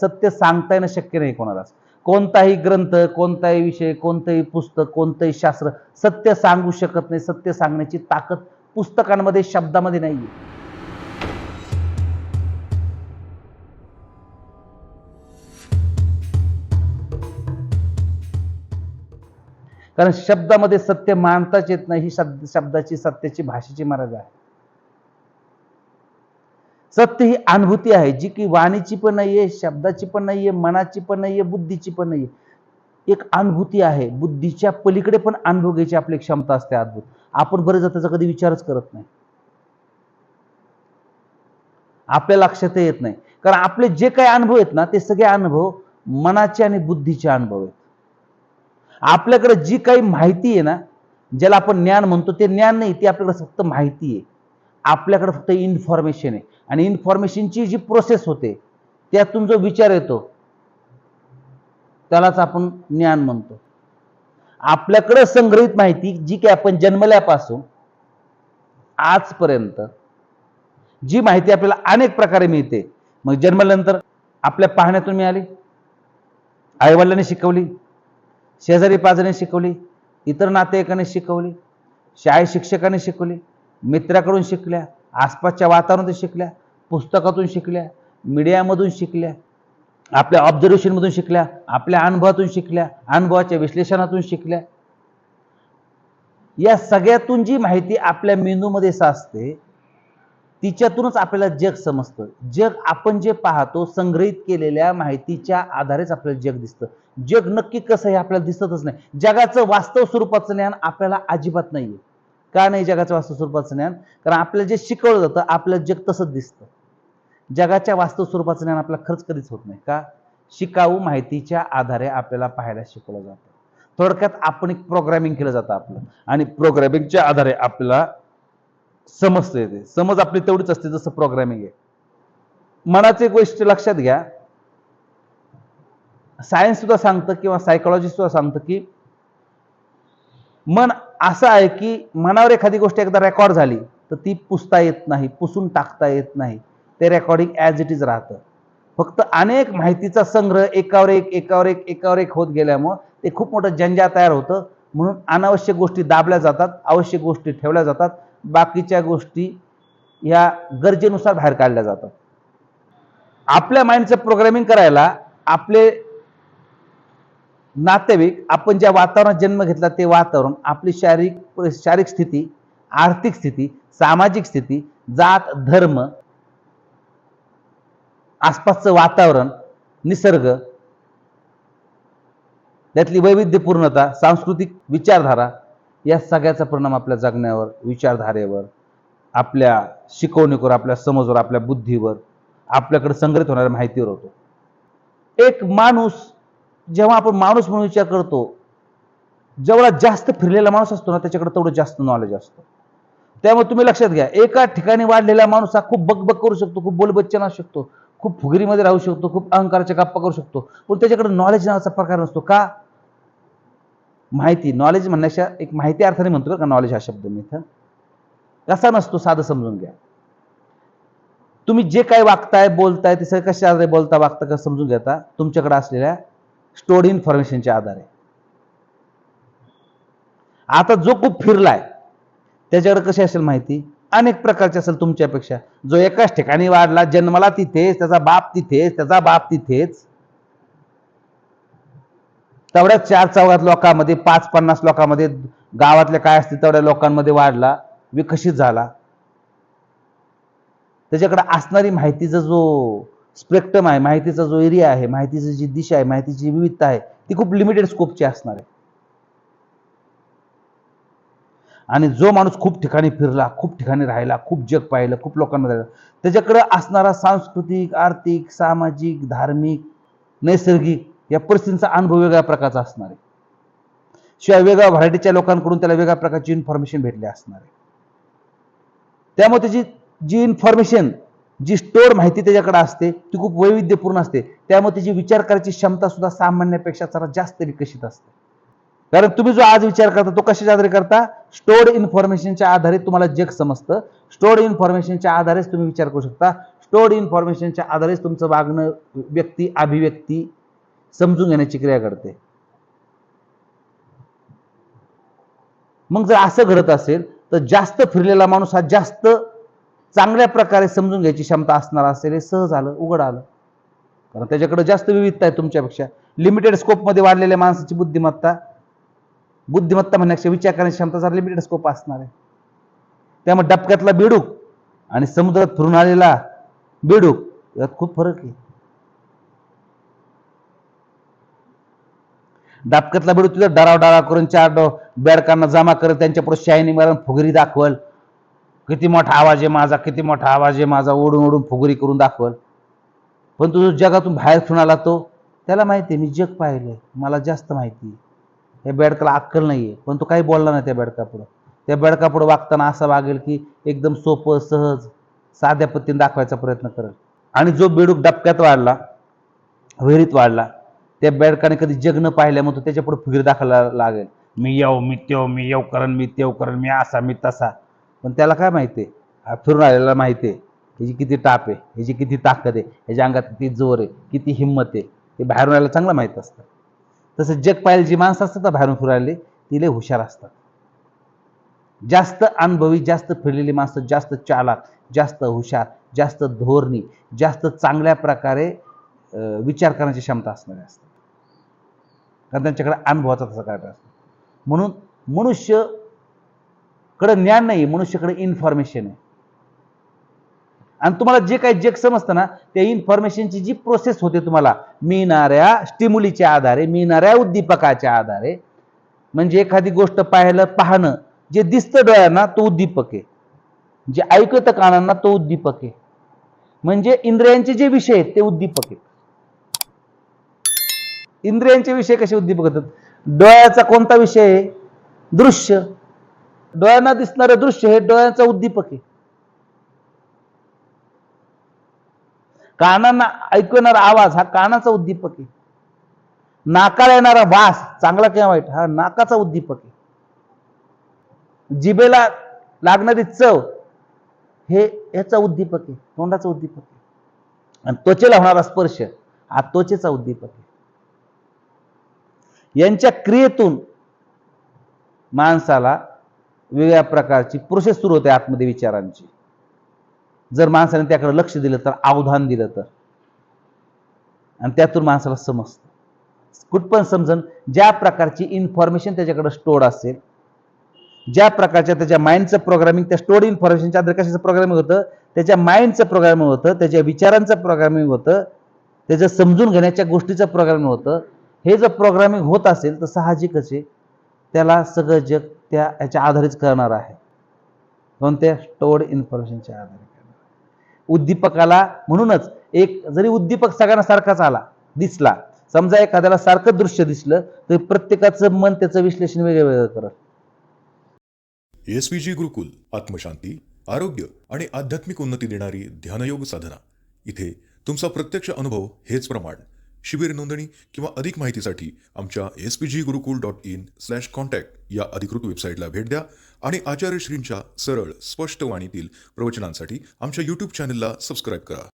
सत्य सांगता येणं शक्य नाही कोणालाच. कोणताही ग्रंथ कोणताही विषय कोणतंही पुस्तक कोणतंही शास्त्र सत्य सांगू शकत नाही. सत्य सांगण्याची ताकद पुस्तकांमध्ये शब्दामध्ये नाहीये. कारण शब्दामध्ये सत्य मानताच येत नाही. ही शब्द शब्दाची सत्याची भाषेची मर्यादा आहे. सत्य ही अनुभूती आहे जी की वाणीची पण नाहीये शब्दाची पण नाहीये मनाची पण नाहीये बुद्धीची पण नाहीये. एक अनुभूती आहे बुद्धीच्या पलीकडे पण अनुभव घ्यायची आपली क्षमता असते अद्भुत. आपण बरेच त्याचा कधी विचारच करत नाही. आपल्या लक्षात येत नाही. कारण आपले जे काही अनुभव आहेत ना ते सगळे अनुभव मनाचे आणि बुद्धीचे अनुभव आहेत. आपल्याकडे जी काही माहिती आहे ना ज्याला आपण ज्ञान म्हणतो ते ज्ञान नाही ती आपल्याकडे फक्त माहिती आहे. आपल्याकडे फक्त इन्फॉर्मेशन आहे. आणि इन्फॉर्मेशनची जी प्रोसेस होते त्यातून जो विचार येतो त्यालाच आपण ज्ञान म्हणतो. आपल्याकडे संग्रहित माहिती जी की आपण जन्मल्यापासून आजपर्यंत जी माहिती आपल्याला अनेक प्रकारे मिळते. मग जन्मल्यानंतर आपल्या पाहण्यातून मिळाली आईवडिलांनी शिकवली शेजारी पाजाने शिकवली इतर नातेवाईकांनी शिकवली शाळेत शिक्षकांनी शिकवली मित्राकडून शिकल्या आसपासच्या वातावरणातून शिकल्या पुस्तकातून शिकल्या मीडियामधून शिकल्या आपल्या ऑब्झर्वेशनमधून शिकल्या आपल्या अनुभवातून शिकल्या अनुभवाच्या विश्लेषणातून शिकल्या. या सगळ्यातून जी माहिती आपल्या मेंदूमध्ये साचते तिच्यातूनच आपल्याला जग समजतं. जग आपण जे पाहतो संग्रहित केलेल्या माहितीच्या आधारेच आपल्याला जग दिसतं. जग नक्की कसं हे आपल्याला दिसतच नाही. जगाचं वास्तव स्वरूपाचं ज्ञान आपल्याला अजिबात नाहीये. का नाही जगाचं वास्तुस्वरूपाचं ज्ञान? कारण आपल्याला जे शिकवलं जातं आपलं जग तसंच दिसतं. जगाच्या वास्तुस्वरूपाचं ज्ञान आपल्याला खर्च कधीच होत नाही. का? शिकाऊ माहितीच्या आधारे आपल्याला पाहायला शिकवलं जातं. थोडक्यात आपण एक प्रोग्रॅमिंग केलं जातं आपलं. आणि प्रोग्रॅमिंगच्या आधारे आपल्याला समजतं येते. समज आपली तेवढीच असते जसं प्रोग्रॅमिंग आहे. मनाचं एक गोष्ट लक्षात घ्या. सायन्स सुद्धा सांगतं किंवा सायकोलॉजी सुद्धा सांगतं की मन असं आहे की मनावर एखादी गोष्ट एकदा रेकॉर्ड झाली तर ती पुसता येत नाही पुसून टाकता येत नाही. ते रेकॉर्डिंग ॲज इट इज राहतं. फक्त अनेक माहितीचा संग्रह एकावर एक एकावर एक एकावर एक होत गेल्यामुळं ते खूप मोठं जंजा तयार होतं. म्हणून अनावश्यक गोष्टी दाबल्या जातात आवश्यक गोष्टी ठेवल्या जातात. बाकीच्या गोष्टी ह्या गरजेनुसार बाहेर काढल्या जातात. आपल्या माइंडचं प्रोग्रामिंग करायला आपले नातेवाईक आपण ज्या वातावरणात जन्म घेतला ते वातावरण आपली शारीरिक शारीरिक स्थिती आर्थिक स्थिती सामाजिक स्थिती जात धर्म आसपासचं वातावरण निसर्ग त्यातली वैविध्यपूर्णता सांस्कृतिक विचारधारा या सगळ्याचा परिणाम आपल्या जगण्यावर विचारधारेवर आपल्या शिकवणीवर आपल्या समजवर आपल्या बुद्धीवर आपल्याकडे संग्रहित होणाऱ्या माहितीवर होतो. एक माणूस जेव्हा आपण माणूस म्हणून विचार करतो जेवढा जास्त फिरलेला माणूस असतो ना त्याच्याकडे तेवढं जास्त नॉलेज असतं. त्यामुळे तुम्ही लक्षात घ्या एका ठिकाणी वाढलेला माणूस हा खूप बकबक करू शकतो खूप बोलबच्चन असू शकतो खूप फुगरीमध्ये राहू शकतो खूप अहंकाराच्या गप्पा करू शकतो पण त्याच्याकडे नॉलेज नावाचा प्रकार नसतो. का? माहिती नॉलेज म्हणण्याच्या एक माहिती अर्थाने म्हणतो का नॉलेज हा शब्द मी इथं कसा नसतो साधं समजून घ्या. तुम्ही जे काय वागताय बोलताय ते सगळं कशा बोलता वागता कसं समजून घेता? तुमच्याकडे असलेल्या स्टोर्ड इन्फॉर्मेशनच्या आधारे आता जो खूप फिरलाय त्याच्याकडे कशी असेल माहिती? अनेक प्रकारची असेल तुमच्यापेक्षा. जो एकाच ठिकाणी वाढला जन्माला तिथेच त्याचा बाप तिथेच त्याचा बाप तिथेच. तेवढ्या चार चौघात लोकांमध्ये पाच पन्नास लोकांमध्ये गावातल्या काय असतील तेवढ्या लोकांमध्ये वाढला विकसित झाला. त्याच्याकडे असणारी माहितीचा जो स्पेक्ट्रम आहे माहितीचा जो एरिया आहे माहितीची जी दिशा आहे माहितीची विविधता आहे ती खूप लिमिटेड स्कोपची असणार आहे. आणि जो माणूस खूप ठिकाणी फिरला खूप ठिकाणी राहिला खूप जग पाहिलं खूप लोकांना राहिलं त्याच्याकडे असणारा सांस्कृतिक आर्थिक सामाजिक धार्मिक नैसर्गिक या परिस्थितीचा अनुभव वेगळ्या प्रकारचा असणार आहे. शिवाय वेगळ्या व्हरायटीच्या लोकांकडून त्याला वेगळ्या प्रकारची इन्फॉर्मेशन भेटली असणार आहे. त्यामुळे त्याची जी इन्फॉर्मेशन जी स्टोर माहिती त्याच्याकडे असते ती खूप वैविध्यपूर्ण असते. त्यामुळे त्याची विचार करायची क्षमता सुद्धा सामान्यापेक्षा जरा जास्त विकसित असते. कारण तुम्ही जो आज विचार करता तो कशाच्या आधारे करता? स्टोर्ड इन्फॉर्मेशनच्या आधारे तुम्हाला जग समजतं. स्टोर्ड इन्फॉर्मेशनच्या आधारेच तुम्ही विचार करू शकता. स्टोर्ड इन्फॉर्मेशनच्या आधारेच तुमचं वागणं व्यक्ती अभिव्यक्ती समजून घेण्याची क्रिया करते मग जर असं घडत असेल तर जास्त फिरलेला माणूस हा जास्त चांगल्या प्रकारे समजून घ्यायची क्षमता असणार असेल हे सहज आलं उघड आलं. कारण त्याच्याकडे जास्त विविधता आहे तुमच्यापेक्षा. लिमिटेड स्कोपमध्ये वाढलेल्या माणसाची बुद्धिमत्ता बुद्धिमत्ता म्हणण्यापेक्षा विचार करण्याची क्षमता जरा लिमिटेड स्कोप असणार आहे. त्यामुळे डबक्यातला बेडूक आणि समुद्रात फिरून आलेला बेडूक यात खूप फरक आहे. डापक्यातला बेडूक तुझा डराव डराव करून चार डो बेडकांना जमा करत त्यांच्या पुढे शायनी मारून फुगरी दाखवल. किती मोठा आवाज आहे माझा किती मोठा आवाज आहे माझा ओढून ओढून फुगरी करून दाखवल. पण तो जगातून बाहेर फिरून आला तो त्याला माहिती आहे मी जग पाहिलं मला जास्त माहिती आहे. या बेडकाला अक्कल नाही आहे पण तो काही बोलला नाही त्या बेडकापुढं. त्या बेडकापुढं वागताना असं वागेल की एकदम सोपं सहज साध्या पद्धतीने दाखवायचा प्रयत्न करेल. आणि जो बेडूक डबक्यात वाढला विहिरीत वाढला त्या बेडकाने कधी जग न पाहिल्यामुळे तो त्याच्या पुढे फुगीर दाखवायला लागेल. मी येऊ मी तेव मी येऊ करण मी तेव करण मी असा मी तसा. पण त्याला काय माहिती आहे? फिरून आलेला माहिती आहे. ह्याची किती टाप आहे ह्याची किती ताकद आहे ह्याच्या अंगात किती जोर आहे किती हिंमत आहे ते बाहेरून आल्याला चांगलं माहीत असतं. तसं जग पाहिलं जी माणसं असतात ना बाहेरून फिरायला ती लय हुशार असतात. जास्त अनुभवी जास्त फिरलेली माणसं जास्त चालाक जास्त हुशार जास्त धोरणी जास्त चांगल्या प्रकारे विचार करण्याची क्षमता असणारी असते कारण त्यांच्याकडे अनुभवाचा तसा काय असतो म्हणून मनुष्य कडं ज्ञान नाही मनुष्याकडे इन्फॉर्मेशन आहे. आणि तुम्हाला जे काही जग समजतं ना त्या इन्फॉर्मेशनची जी प्रोसेस होते तुम्हाला मिळणाऱ्या स्टिम्युलीच्या आधारे मिळणाऱ्या उद्दीपकाच्या आधारे म्हणजे एखादी गोष्ट पाहायला पाहणं जे दिसतं डोळ्यांना तो उद्दीपक आहे. जे ऐकत कानांना तो उद्दीपक आहे. म्हणजे इंद्रियांचे जे विषय आहेत ते उद्दीपक आहेत. इंद्रियांचे विषय कसे उद्दीपक होतात? डोळ्याचा कोणता विषय आहे? दृश्य. डोळ्यांना दिसणारं दृश्य हे डोळ्याचा उद्दीपक आहे. कानांना ऐकवणारा आवाज हा कानाचा उद्दीपक आहे. नाकाला येणारा वास चांगला किंवा वाईट हा नाकाचा उद्दीपक आहे. जिभेला लागणारी चव हे याचा उद्दीपक आहे तोंडाचा उद्दीपक आहे. आणि त्वचेला होणारा स्पर्श हा त्वचेचा उद्दीपक आहे. यांच्या क्रियेतून माणसाला वेगळ्या प्रकारची प्रोसेस सुरू होते आतमध्ये विचारांची. जर माणसाने त्याकडे लक्ष दिलं तर अवधान दिलं तर. आणि त्यातून माणसाला समजतं. कुठपण समजन ज्या प्रकारची इन्फॉर्मेशन त्याच्याकडे स्टोर्ड असेल ज्या प्रकारच्या त्याच्या माइंडचं प्रोग्रामिंग त्या स्टोर्ड इन्फॉर्मेशनच्या आधारे कशाचं प्रोग्रामिंग होतं? त्याच्या माइंडचं प्रोग्रामिंग होतं त्याच्या विचारांचं प्रोग्रामिंग होतं त्याचं समजून घेण्याच्या गोष्टीचं प्रोग्रामिंग होतं. हे जर प्रोग्रामिंग होत असेल तर साहजिकच आहे. त्याला सगळं जग त्या याच्या आधारेच करणार आहे. कोणत्या स्टोर्ड इन्फॉर्मेशनच्या आधारे उद्दीपकाला म्हणूनच एक जरी उद्दीपक सगळ्यांना सारखाच आला दिसला समजा एखाद्याला सारखं दृश्य दिसलं तर प्रत्येकाचं मन त्याचं विश्लेषण वेगळं वेगळं करत. एसपीजी गुरुकुल आत्मशांती आरोग्य आणि आध्यात्मिक उन्नती देणारी ध्यानयोग साधना. इथे तुमचा प्रत्यक्ष अनुभव हेच प्रमाण. शिबिर नोंदणी किंवा अधिक माहितीसाठी आमच्या S P G Gurukul dot in slash contact या अधिकृत वेबसाईटला भेट द्या आणि आचार्यश्रींच्या सरळ स्पष्ट वाणीतील प्रवचनांसाठी आमच्या यूट्यूब चॅनलला सबस्क्राईब करा.